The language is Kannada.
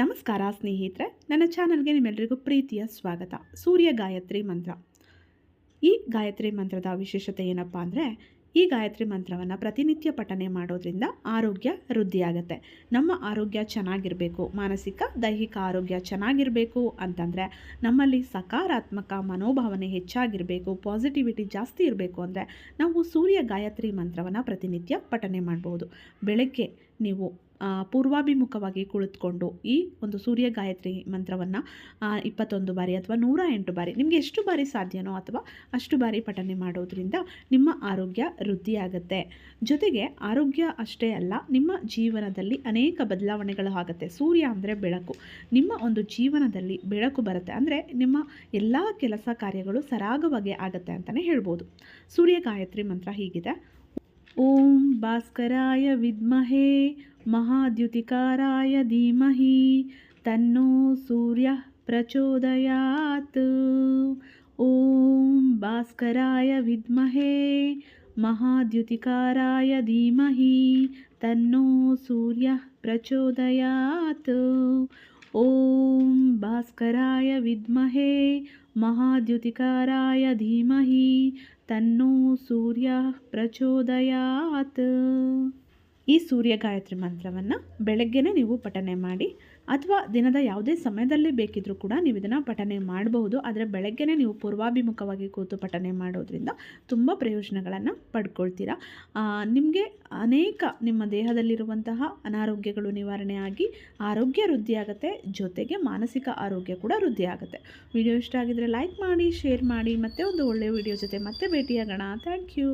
ನಮಸ್ಕಾರ ಸ್ನೇಹಿತರೆ, ನನ್ನ ಚಾನಲ್ಗೆ ನಿಮ್ಮೆಲ್ಲರಿಗೂ ಪ್ರೀತಿಯ ಸ್ವಾಗತ. ಸೂರ್ಯ ಗಾಯತ್ರಿ ಮಂತ್ರ. ಈ ಗಾಯತ್ರಿ ಮಂತ್ರದ ವಿಶೇಷತೆ ಏನಪ್ಪ ಅಂದರೆ, ಈ ಗಾಯತ್ರಿ ಮಂತ್ರವನ್ನು ಪ್ರತಿನಿತ್ಯ ಪಠನೆ ಮಾಡೋದ್ರಿಂದ ಆರೋಗ್ಯ ವೃದ್ಧಿಯಾಗತ್ತೆ. ನಮ್ಮ ಆರೋಗ್ಯ ಚೆನ್ನಾಗಿರಬೇಕು, ಮಾನಸಿಕ, ದೈಹಿಕ ಆರೋಗ್ಯ ಚೆನ್ನಾಗಿರಬೇಕು ಅಂತಂದರೆ, ನಮ್ಮಲ್ಲಿ ಸಕಾರಾತ್ಮಕ ಮನೋಭಾವನೆ ಹೆಚ್ಚಾಗಿರಬೇಕು ಪಾಸಿಟಿವಿಟಿ ಜಾಸ್ತಿ ಇರಬೇಕು ಅಂದರೆ, ನಾವು ಸೂರ್ಯ ಗಾಯತ್ರಿ ಮಂತ್ರವನ್ನು ಪ್ರತಿನಿತ್ಯ ಪಠನೆ ಮಾಡ್ಬೋದು. ಬೆಳಗ್ಗೆ ನೀವು ಪೂರ್ವಾಭಿಮುಖವಾಗಿ ಕುಳಿತುಕೊಂಡು ಈ ಒಂದು ಸೂರ್ಯ ಗಾಯತ್ರಿ ಮಂತ್ರವನ್ನು ಇಪ್ಪತ್ತೊಂದು ಬಾರಿ ಅಥವಾ ನೂರ ಎಂಟು ಬಾರಿ, ನಿಮಗೆ ಎಷ್ಟು ಬಾರಿ ಸಾಧ್ಯನೋ ಅಥವಾ ಅಷ್ಟು ಬಾರಿ ಪಠನೆ ಮಾಡೋದ್ರಿಂದ ನಿಮ್ಮ ಆರೋಗ್ಯ ವೃದ್ಧಿಯಾಗುತ್ತೆ. ಜೊತೆಗೆ ಆರೋಗ್ಯ ಅಷ್ಟೇ ಅಲ್ಲ, ನಿಮ್ಮ ಜೀವನದಲ್ಲಿ ಅನೇಕ ಬದಲಾವಣೆಗಳು ಆಗುತ್ತೆ. ಸೂರ್ಯ ಅಂದರೆ ಬೆಳಕು. ನಿಮ್ಮ ಒಂದು ಜೀವನದಲ್ಲಿ ಬೆಳಕು ಬರುತ್ತೆ. ಅಂದರೆ ನಿಮ್ಮ ಎಲ್ಲ ಕೆಲಸ ಕಾರ್ಯಗಳು ಸರಾಗವಾಗಿ ಆಗುತ್ತೆ ಅಂತಲೇ ಹೇಳ್ಬೋದು. ಸೂರ್ಯ ಗಾಯತ್ರಿ ಮಂತ್ರ ಹೀಗಿದೆ. ॐ भास्कराय विद्महे महाद्युतिकाराय धीमहि तन्नो सूर्यः प्रचोदयात्। ॐ भास्कराय विद्महे महाद्युतिकाराय धीमहि तन्नो सूर्यः प्रचोदयात्। ॐ भास्कराय विद्महे महाद्युतिकाराय धीमहि तन्नो सूर्य प्रचोदयात्। ಈ ಸೂರ್ಯ ಗಾಯತ್ರಿ ಮಂತ್ರವನ್ನು ಬೆಳಗ್ಗೆನೇ ನೀವು ಪಠನೆ ಮಾಡಿ ಅಥವಾ ದಿನದ ಯಾವುದೇ ಸಮಯದಲ್ಲಿ ಬೇಕಿದ್ರೂ ಕೂಡ ನೀವು ಇದನ್ನು ಪಠನೆ ಮಾಡಬಹುದು. ಆದರೆ ಬೆಳಗ್ಗೆನೇ ನೀವು ಪೂರ್ವಾಭಿಮುಖವಾಗಿ ಕೂತು ಪಠನೆ ಮಾಡೋದ್ರಿಂದ ತುಂಬ ಪ್ರಯೋಜನಗಳನ್ನು ಪಡ್ಕೊಳ್ತೀರಾ. ನಿಮಗೆ ಅನೇಕ ನಿಮ್ಮ ದೇಹದಲ್ಲಿರುವಂತಹ ಅನಾರೋಗ್ಯಗಳು ನಿವಾರಣೆ ಆಗಿ ಆರೋಗ್ಯ ವೃದ್ಧಿಯಾಗುತ್ತೆ, ಜೊತೆಗೆ ಮಾನಸಿಕ ಆರೋಗ್ಯ ಕೂಡ ವೃದ್ಧಿಯಾಗುತ್ತೆ. ವಿಡಿಯೋ ಇಷ್ಟ ಆಗಿದರೆ ಲೈಕ್ ಮಾಡಿ, ಶೇರ್ ಮಾಡಿ, ಮತ್ತೆ ಒಂದು ಒಳ್ಳೆಯ ವಿಡಿಯೋ ಜೊತೆ ಮತ್ತೆ ಭೇಟಿಯಾಗೋಣ. Thank you.